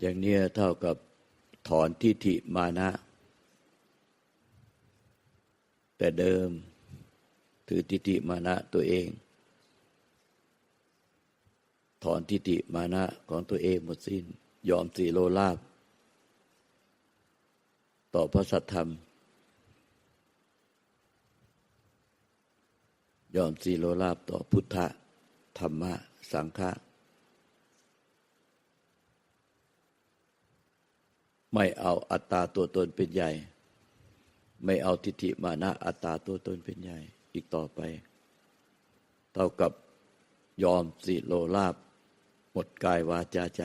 อย่างเนี้ยเท่ากับถอนทิฏฐิมานะ แต่เดิมถือทิฏฐิมานะตัวเอง ถอนทิฏฐิมานะของตัวเองหมดสิน้น ยอมสีโลลาบ ต่อพระสัทธรรม ยอมสีโลลาบต่อพุทธธรรมะ สังฆะ ไม่เอาอัตตาตัวตนเป็นใหญ่ ไม่เอาทิฏฐิมานะอัตตาตัวตนเป็นใหญ่ อีกต่อไป เท่ากับยอมสิโลลาบ หมดกายวาจาใจ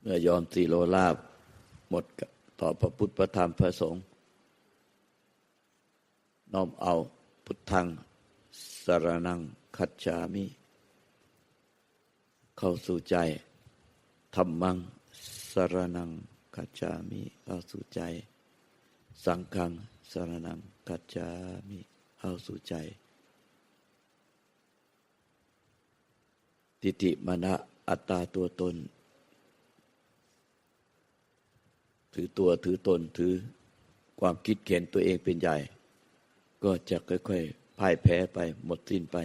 เมื่อยอมสิโลลาบ หมดต่อพระพุทธพระธรรมพระสงฆ์น้อมเอาพุทธังสารนัง คัจฉามิ เข้าสู่ใจธรรมังสรนังคัจฉามิ เข้าสู่ใจ สังฆังสรนังคัจฉามิ เข้าสู่ใจ ทิฏฐิมณะอัตตาตัวตน ถือตัวถือตนถือความคิดเข็นตัวเองเป็นใหญ่ ก็จะค่อยๆพ่ายแพ้ไปหมดสิ้นไป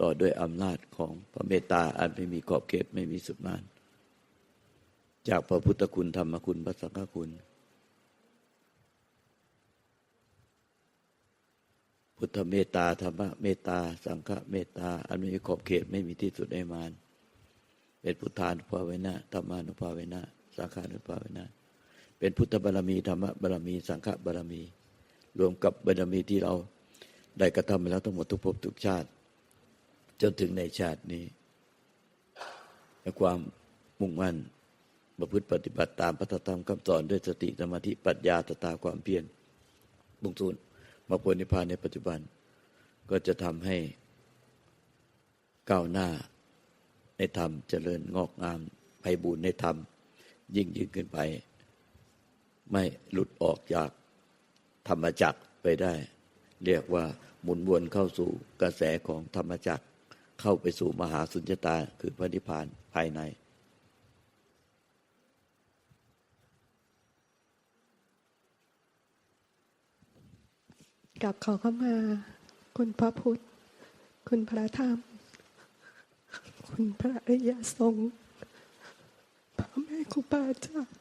ต่อด้วยอำนาจของพระเมตตาอันไม่มีขอบเขตไม่มีสุดมาน จากพระพุทธคุณธรรมคุณพระสังฆคุณ พุทธเมตตาธรรมเมตตา สังฆเมตตา อันไม่มีขอบเขตไม่มีที่สุดในมานเป็นพุทธานุภาเวนะธรรมานุภาเวนะสังฆานุภาเวนะเป็นพุทธบารมีธรรมบารมี สังฆบารมี รวมกับบารมีที่เราได้กระทำไปแล้วทั้งหมดทุกภพทุกชาติ จนถึงในชาตินี้และความมุ่งมั่นประพฤติปฏิบัติตามพระธรรมคำสอนด้วยสติสมาธิปัญญาตตาความเพียรบุงสูนมาผลนิพพานในปัจจุบัน ก็จะทำให้ก้าวหน้าในธรรมเจริญงอกงามไพบูรณ์ในธรรม ยิ่งยิ่งขึ้นไป ไม่หลุดออกจากธรรมจักรไปได้ เรียกว่าหมุนวนเข้าสู่กระแสของธรรมจักร เข้าไปสู่มหาสุญญตาคือพระนิพพานภายใน กับขอเข้ามา คุณพระพุทธ คุณพระธรรม คุณพระอริยสงฆ์พระแม่ครูบาอาจารย์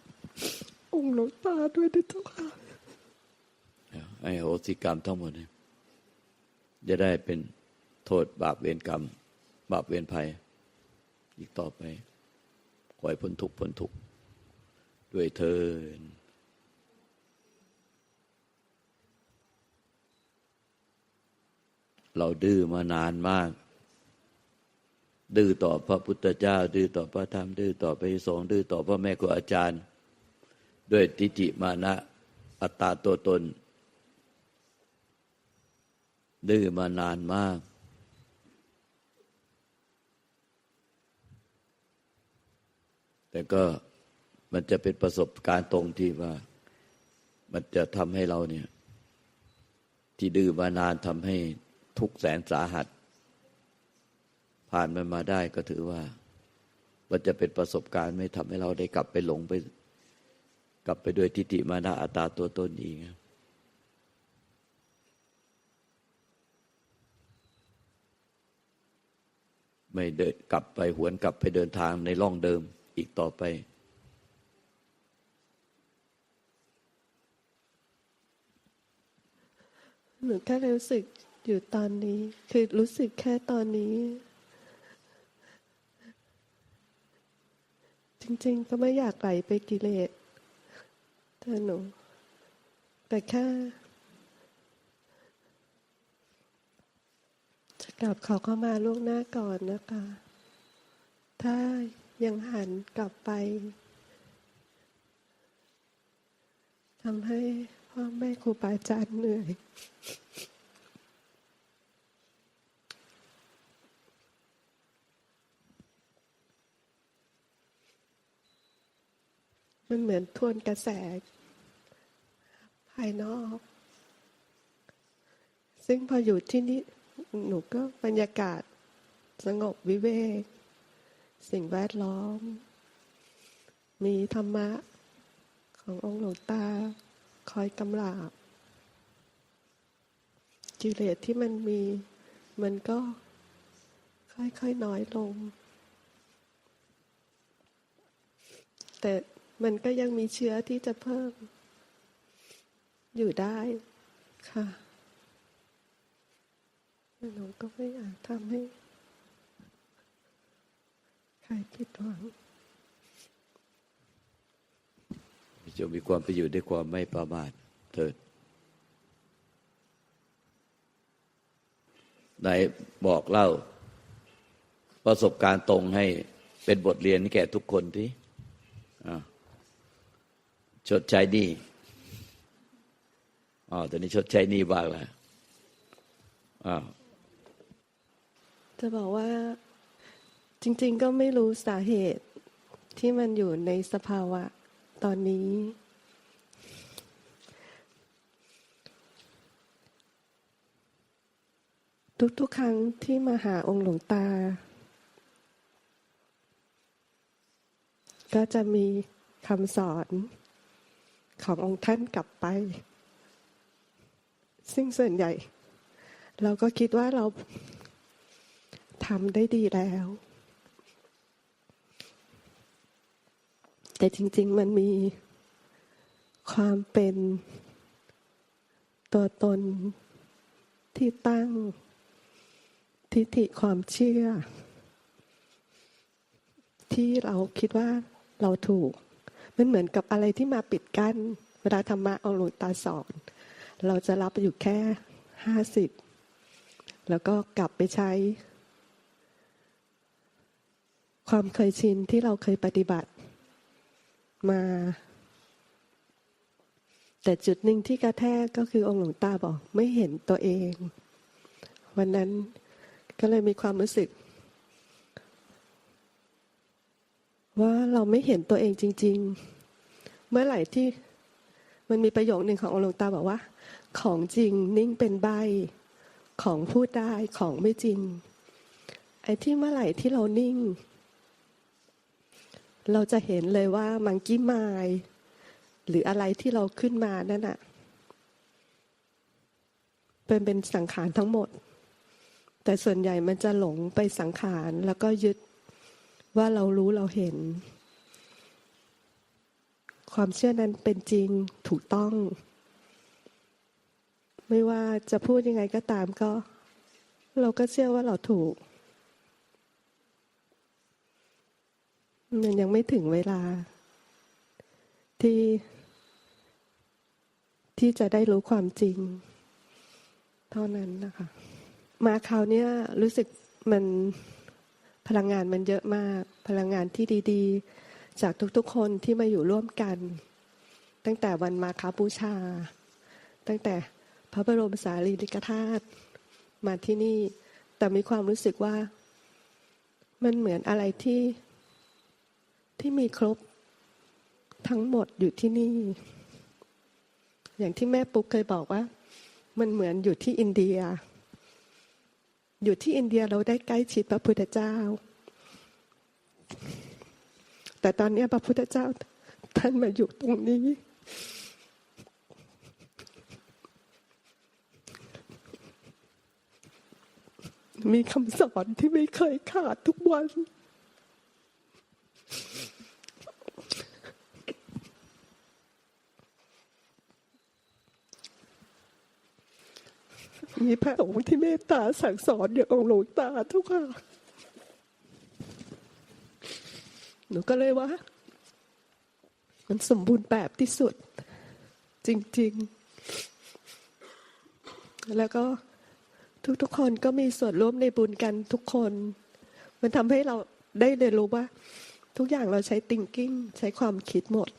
องค์หลวงตาด้วยนะเจ้าค่ะไอ้โหสิกรรมทั้งหมดเนี่ยจะได้เป็นโทษบาปเวรกรรม บาปเวรภัย อีกต่อไปขอให้พ้นทุกพ้นทุกด้วยเทินเราดื้อมานานมาก ดื้อต่อพระพุทธเจ้า ดื้อต่อพระธรรม ดื้อต่อพระสงฆ์ ดื้อต่อพ่อแม่ครูอาจารย์ ด้วยทิฏฐิมานะ อัตตาตัวตน ดื้อมานานมาก แต่ก็มันจะเป็นประสบการณ์ตรงที่ว่า มันจะทำให้เราเนี่ย ที่ดื้อมานานทำให้ทุกแสนสาหัส ผ่านมันมาได้ก็ถือว่า มันจะเป็นประสบการณ์ไม่ทำให้เราได้กลับไปหลงไป กลับไปด้วยทิฏฐิมานะอัตตาตัวตนอีกไม่เดินกลับไปหวนกลับไปเดินทางในร่องเดิม อีกต่อไป หนูแค่รู้สึกอยู่ตอนนี้ คือรู้สึกแค่ตอนนี้ จริง ๆ ก็ไม่อยากไหลไปกิเลสแต่หนู แต่แค่จะกลับขอเข้ามาล่วงหน้าก่อนนะคะ ถ้า ยังหันกลับไปทำให้พ่อแม่ครูบาอาจารย์เหนื่อย มันเหมือนทวนกระแส ภายนอก ซึ่งพออยู่ที่นี่หนูก็บรรยากาศสงบวิเวก สิ่งแวดล้อม มีธรรมะขององค์หลวงตา คอยกำลาบกิเลสที่มันมี มันก็ค่อยๆน้อยลง แต่มันก็ยังมีเชื้อที่จะเพิ่ม อยู่ได้ค่ะหนูก็ไม่อากทำให้ ใครผิดหวังจงมีความประโยชน์ด้วยความไม่ประมาทเถิดไหนบอกเล่า ประสบการณ์ตรงให้เป็นบทเรียนให้แก่ทุกคนที่อ่าชดใช้หนี้อ๋อตอนนี้ชดใช้หนี้บ้างแล้วอ้าวจะบอกว่า จริง ๆ ก็ไม่รู้สาเหตุที่มันอยู่ในสภาวะตอนนี้ ทุกๆครั้งที่มาหาองค์หลวงตา ก็จะมีคำสอนขององค์ท่านกลับไป ซึ่งส่วนใหญ่ เราก็คิดว่าเราทำได้ดีแล้ว แต่จริง ๆ มันมีความเป็นตัวตนที่ตั้งทิฏฐิความเชื่อ ที่เราคิดว่าเราถูก มันเหมือนกับอะไรที่มาปิดกั้นเวลาธรรมะเอาหลวงตาสอน เราจะรับอยู่แค่ห้าสิบแล้วก็กลับไปใช้ ความเคยชินที่เราเคยปฏิบัติ มา แต่จุดหนึ่งที่กระแทกก็คือองค์หลวงตาบอกไม่เห็นตัวเอง วันนั้นก็เลยมีความรู้สึก ว่าเราไม่เห็นตัวเองจริง ๆ เมื่อไหร่ที่มันมีประโยคหนึ่งขององค์หลวงตาบอกว่า ของจริงนิ่งเป็นใบของพูดได้ของไม่จริงไอ้ที่เมื่อไหร่ที่เรานิ่ง เราจะเห็นเลยว่ามังกี้ไมายหรืออะไรที่เราขึ้นมานั่นอะเป็นเป็นสังขารทั้งหมด แต่ส่วนใหญ่มันจะหลงไปสังขารแล้วก็ยึดว่าเรารู้เราเห็น ความเชื่อนั้นเป็นจริงถูกต้อง ไม่ว่าจะพูดยังไงก็ตามก็ เราก็เชื่อว่าเราถูก มันยังไม่ถึงเวลา ที่ ที่จะได้รู้ความจริง เท่านั้นนะคะ มาคราวนี้รู้สึกมันพลังงานมันเยอะมาก พลังงานที่ดีๆ จากทุกๆคนที่มาอยู่ร่วมกัน ตั้งแต่วันมาคาบูชา ตั้งแต่พระบรมสารีริกธาตุมาที่นี่ แต่มีความรู้สึกว่า มันเหมือนอะไรที่ ที่มีครบทั้งหมดอยู่ที่นี่ อย่างที่แม่ปุ๊กเคยบอกว่า มันเหมือนอยู่ที่อินเดีย อยู่ที่อินเดียเราได้ใกล้ชิดพระพุทธเจ้า แต่ตอนนี้พระพุทธเจ้าท่านมาอยู่ตรงนี้ มีคำสอนที่ไม่เคยขาดทุกวัน มีพระองค์ที่เมตตาสั่งสอนอย่างองค์หลวงตาทุกค่ะหนูก็เลยว่า มันสมบูรณ์แบบที่สุด จริง ๆ แล้วก็ทุกๆคนก็มีส่วนร่วมในบุญกันทุกคน มันทำให้เราได้เรียนรู้ว่า ทุกอย่างเราใช้ thinking ใช้ความคิดหมด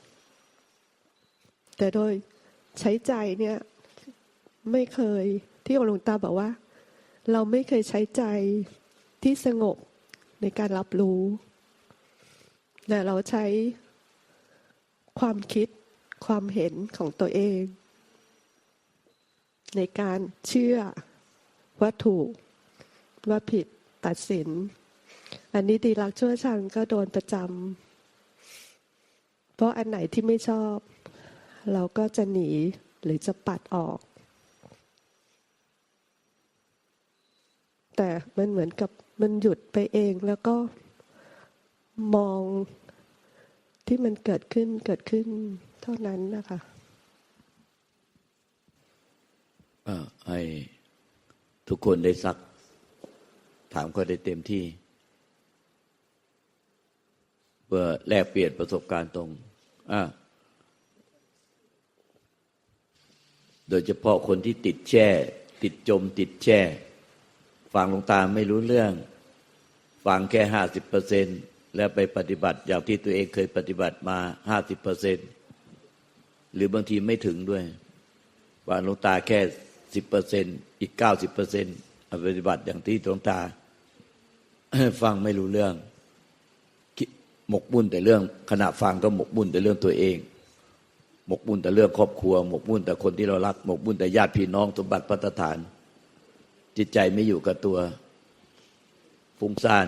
แต่โดยใช้ใจเนี่ย ไม่เคย ที่องค์หลวงตาบอกว่า เราไม่เคยใช้ใจที่สงบในการรับรู้แต่เราใช้ความคิดความเห็นของตัวเอง ในการเชื่อว่าถูกว่าผิดตัดสิน อันนี้ดีรักชั่วชังก็โดนประจำเพราะอันไหนที่ไม่ชอบ เราก็จะหนีหรือจะปัดออก แต่มันเหมือนกับมันหยุดไปเองแล้วก็มองที่มันเกิดขึ้นเกิดขึ้นเท่านั้นนะคะให้ทุกคนได้ซัก ถามก็ได้เต็มที่ เพื่อแลกเปลี่ยนประสบการณ์ตรงอ่าโดยเฉพาะคนที่ติดแช่ ติดจมติดแช่ ฟังหลวงตาไม่รู้เรื่อง ฟังแค่ห้าสิบเปอร์เซ็นแล้วไปปฏิบัติอย่างที่ตัวเองเคยปฏิบัติมาห้าสิบเปอร์เซ็นหรือบางทีไม่ถึงด้วยฟังหลวงตาแค่สิบเปอร์เซ็นอีกเก้าสิบเปอร์เซ็นปฏิบัติอย่างที่หลวงตา ฟังไม่รู้เรื่องหมกมุ่นแต่เรื่องขณะฟังก็หมกมุ่นแต่เรื่องตัวเอง หมกมุ่นแต่เรื่องครอบครัว หมกมุ่นแต่คนที่เรารัก หมกมุ่นแต่ญาติพี่น้องสมบัติพัฒฐาน จิตใจไม่อยู่กับตัวฟุ้งซ่าน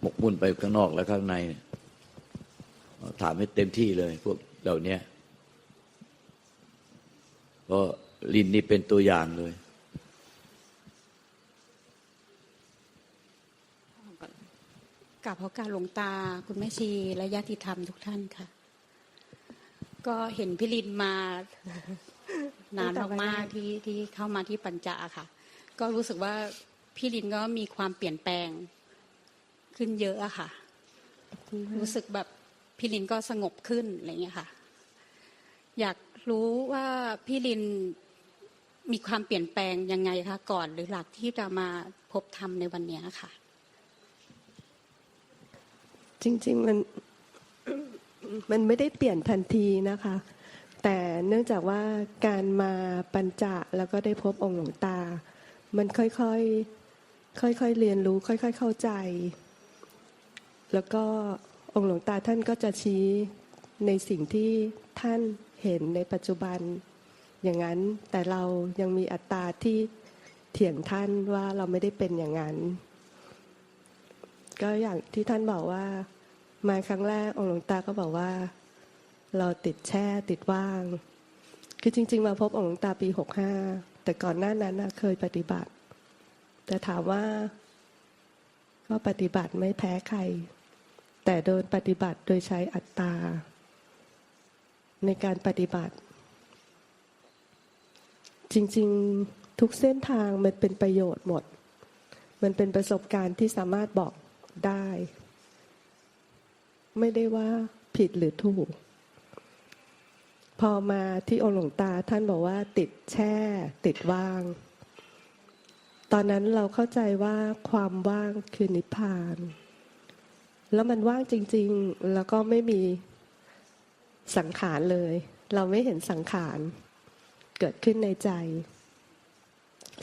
หมกมุ่นไปข้างนอกและข้างใน ถามให้เต็มที่เลย พวกเหล่านี้เพราะลินนี่เป็นตัวอย่างเลยกับพระการหลวงตาคุณแม่ชีและญาติธรรมทุกท่านค่ะ ก็เห็นพี่ลินมานานมากๆที่ที่เข้ามาที่ปัญจาค่ะ ก็รู้สึกว่าพี่ลินก็มีความเปลี่ยนแปลงขึ้นเยอะอะค่ะ รู้สึกแบบพี่ลินก็สงบขึ้นอะไรเงี้ยค่ะ อยากรู้ว่าพี่ลินมีความเปลี่ยนแปลงยังไงคะก่อนหรือหลักที่จะมาพบธรรมในวันเนี้ยค่ะ จริง ๆ มันมันไม่ได้เปลี่ยนทันทีนะคะ แต่เนื่องจากว่าการมาปัญจะแล้วก็ได้พบองค์หลวงตา มันค่อยๆ ค่อยๆ เรียนรู้ ค่อย ๆ เข้าใจ แล้วก็องค์หลวงตาท่านก็จะชี้ในสิ่งที่ท่านเห็นในปัจจุบัน อย่างนั้นแต่เรายังมีอัตตาที่เถียงท่านว่าเราไม่ได้เป็นอย่างนั้น ก็อย่างที่ท่านบอกว่า มาครั้งแรกองค์หลวงตาก็บอกว่า เราติดแช่ติดว่าง คือจริง ๆ มาพบองค์หลวงตาปีหกห้า แต่ก่อนหน้านั้นเคยปฏิบัติ แต่ถามว่า ก็ปฏิบัติไม่แพ้ใคร แต่โดนปฏิบัติโดยใช้อัตตา ในการปฏิบัติ จริง ๆ ทุกเส้นทางมันเป็นประโยชน์หมด มันเป็นประสบการณ์ที่สามารถบอกได้ ไม่ได้ว่าผิดหรือถูก พอมาที่องค์หลวงตาท่านบอกว่าติดแช่ ติดว่าง ตอนนั้นเราเข้าใจว่าความว่างคือนิพพาน แล้วมันว่างจริง ๆ แล้วก็ไม่มีสังขารเลย เราไม่เห็นสังขาร เกิดขึ้นในใจ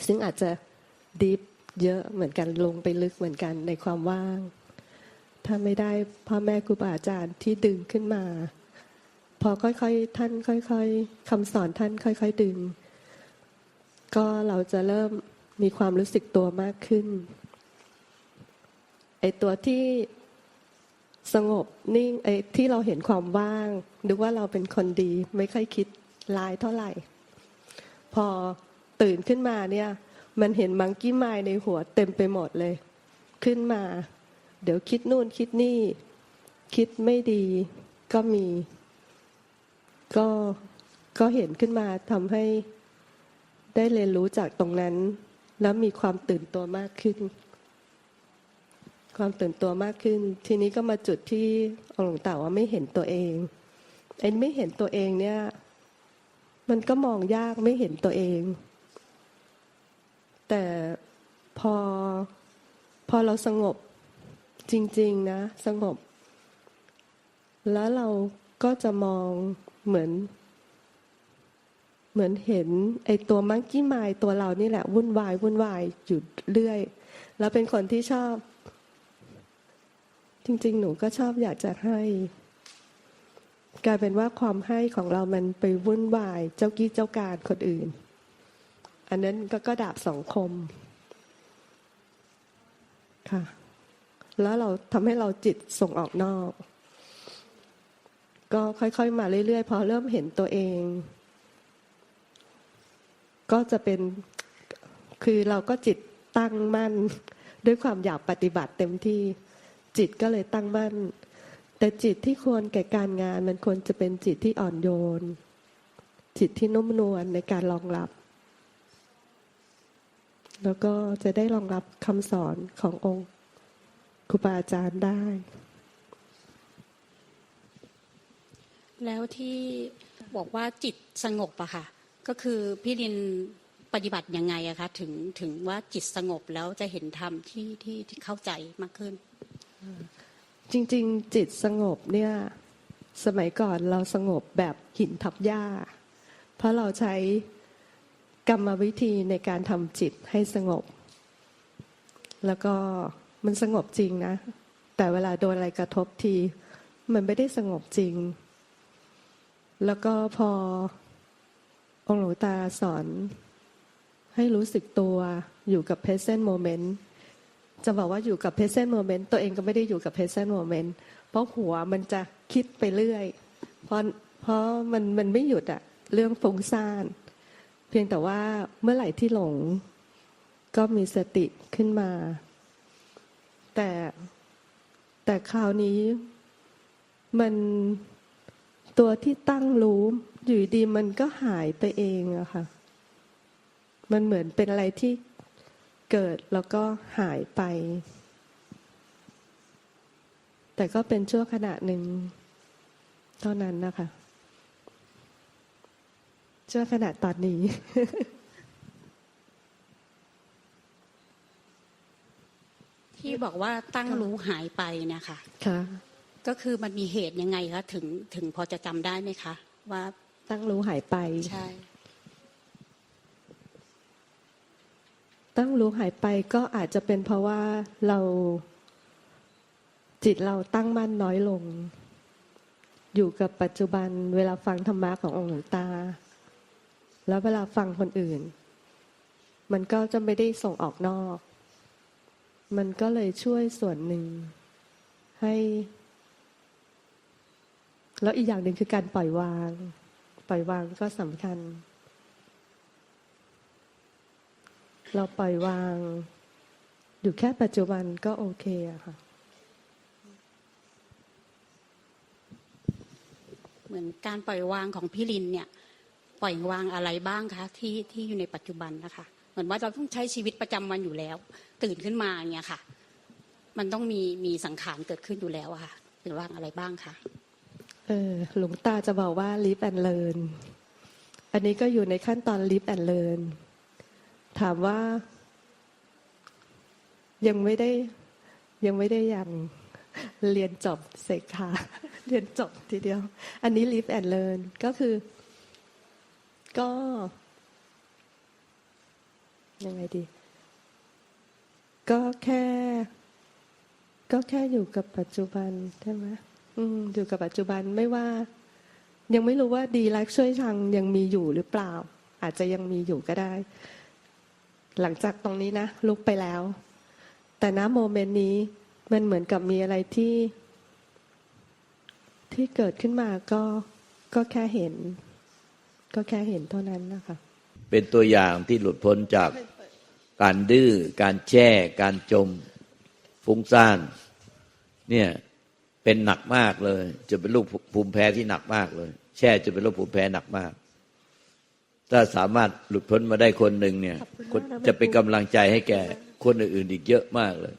ซึ่งอาจจะดิฟเยอะเหมือนกันลงไปลึกเหมือนกันในความว่าง ถ้าไม่ได้พ่อแม่ครูบาอาจารย์ที่ดึงขึ้นมา อค่อยๆ ท่านค่อยๆคำสอนท่านค่อย ๆ ดึง ก็เราจะเริ่มมีความรู้สึกตัวมากขึ้นไอตัวที่สงบนิ่งไอที่เราเห็นความว่างนึกว่าเราเป็นคนดี ไม่ค่อยคิดร้ายเท่าไหร่ พอตื่นขึ้นมาเนี่ย มันเห็นมังกี้ไมในหัวเต็มไปหมดเลย ขึ้นมา เดี๋ยวคิดนู่นคิดนี่ คิดไม่ดีก็มี ก็ก็เห็นขึ้นมาทำให้ได้เรียนรู้จากตรงนั้น แล้วมีความตื่นตัวมากขึ้น ความตื่นตัวมากขึ้น ทีนี้ก็มาจุดที่องค์หลวงตาว่าไม่เห็นตัวเองไอ้ไม่เห็นตัวเองเนี่ย มันก็มองยากไม่เห็นตัวเอง แต่พอพอเราสงบจริง ๆ นะ สงบ แล้วเราก็จะมอง เหมือน เหมือนเห็น ไอ้ตัวมังกี้ไมายตัวเรานี่แหละ วุ่นวายวุ่นวายอยู่เรื่อย แล้วเป็นคนที่ชอบ จริง ๆ หนูก็ชอบอยากจะให้กลายเป็นว่าความให้ของเรามันไปวุ่นวาย เจ้ากี้เจ้าการคนอื่น อันนั้นก็ก็ดาบสองคม ค่ะ แล้วเราทำให้เราจิตส่งออกนอก ก็ค่อยๆ มาเรื่อยๆ พอเริ่มเห็นตัวเอง ก็จะเป็นคือเราก็จิตตั้งมั่น ด้วยความอยากปฏิบัติเต็มที่จิตก็เลยตั้งมั่น แต่จิตที่ควรแก่การงาน มันควรจะเป็นจิตที่อ่อนโยน จิตที่นุ่มนวลในการรองรับ แล้วก็จะได้รองรับคำสอนขององค์ครูบาอาจารย์ได้ แล้วที่บอกว่าจิตสงบอะค่ะ ก็คือพี่ลินปฏิบัติยังไงอะคะถึงถึงว่าจิตสงบแล้วจะเห็นธรรมที่ที่ที่เข้าใจมากขึ้น จริง ๆ จิตสงบเนี่ยสมัยก่อนเราสงบแบบหินทับหญ้า เพราะเราใช้กรรมวิธีในการทำจิตให้สงบ แล้วก็มันสงบจริงนะ แต่เวลาโดนอะไรกระทบที มันไม่ได้สงบจริง แล้วก็พอองค์หลวงตาสอนให้รู้สึกตัวอยู่กับ present moment จะบอกว่าอยู่กับ present moment ตัวเองก็ไม่ได้อยู่กับ present moment เพราะหัวมันจะคิดไปเรื่อย เพราะเพราะมันมันไม่หยุดอะเรื่องฟุ้งซ่าน เพียงแต่ว่าเมื่อไหร่ที่หลงก็มีสติขึ้นมา แต่แต่คราวนี้มัน ตัวที่ตั้งรู้อยู่ดีมันก็หายไปเองอะค่ะ มันเหมือนเป็นอะไรที่เกิดแล้วก็หายไป แต่ก็เป็นชั่วขณะหนึ่งเท่านั้นนะคะชั่วขณะตอนนี้ ที่บอกว่าตั้งรู้หายไปเนะคะค่ะ ก็คือมันมีเหตุยังไงคะถึงถึงพอจะจำได้ไหมคะ ว่าตั้งรู้หายไปใช่ตั้งรู้หายไปก็อาจจะเป็นเพราะว่าเราจิตเราตั้งมั่นน้อยลง อยู่กับปัจจุบันเวลาฟังธรรมะขององค์หลวงตา แล้วเวลาฟังคนอื่น มันก็จะไม่ได้ส่งออกนอก มันก็เลยช่วยส่วนหนึ่งให้ แล้วอีกอย่างหนึ่งคือการปล่อยวาง ปล่อยวางก็สำคัญ เราปล่อยวาง อยู่แค่ปัจจุบันก็โอเคอะค่ะ เหมือนการปล่อยวางของพี่ลินเนี่ย ปล่อยวางอะไรบ้างคะ ที่ที่อยู่ในปัจจุบันนะคะ เหมือนว่าเราต้องใช้ชีวิตประจำวันอยู่แล้ว ตื่นขึ้นมาเนี่ยค่ะ มันต้องมีมีสังขารเกิดขึ้นอยู่แล้วอะค่ะปล่อยวางอะไรบ้างคะ เออหลวงตาจะบอกว่า live and learn อันนี้ก็อยู่ในขั้นตอน live and learn ถามว่า ยังไม่ได้ยังไม่ได้อยังเรียนจบเสกขาเรียนจบทีเดียว อันนี้ live and learn ก็คือ ก็ยังไงดี ก็แค่ ก็แค่อยู่กับปัจจุบันใช่ไหม อยู่กับปัจจุบันไม่ว่า ยังไม่รู้ว่าดีรักช่วยชังยังมีอยู่หรือเปล่า อาจจะยังมีอยู่ก็ได้ หลังจากตรงนี้นะลุกไปแล้ว แต่ณโมเมนต์นี้มันเหมือนกับมีอะไรที่ ที่เกิดขึ้นมาก็ก็แค่เห็น ก็แค่เห็นเท่านั้นนะคะเป็นตัวอย่างที่หลุดพ้นจากการดื้อ การแช่ การจมฟุ้งซ่าน เนี่ย เป็นหนักมากเลย จะเป็นลูกภูมิแพ้ที่หนักมากเลย แช่จะเป็นโรคภูมิแพ้หนักมาก ถ้าสามารถหลุดพ้นมาได้คนหนึ่งเนี่ยขอบคุณมากนะจะเป็นกำลังใจให้แก่คนอื่นๆอีกเยอะมากเลย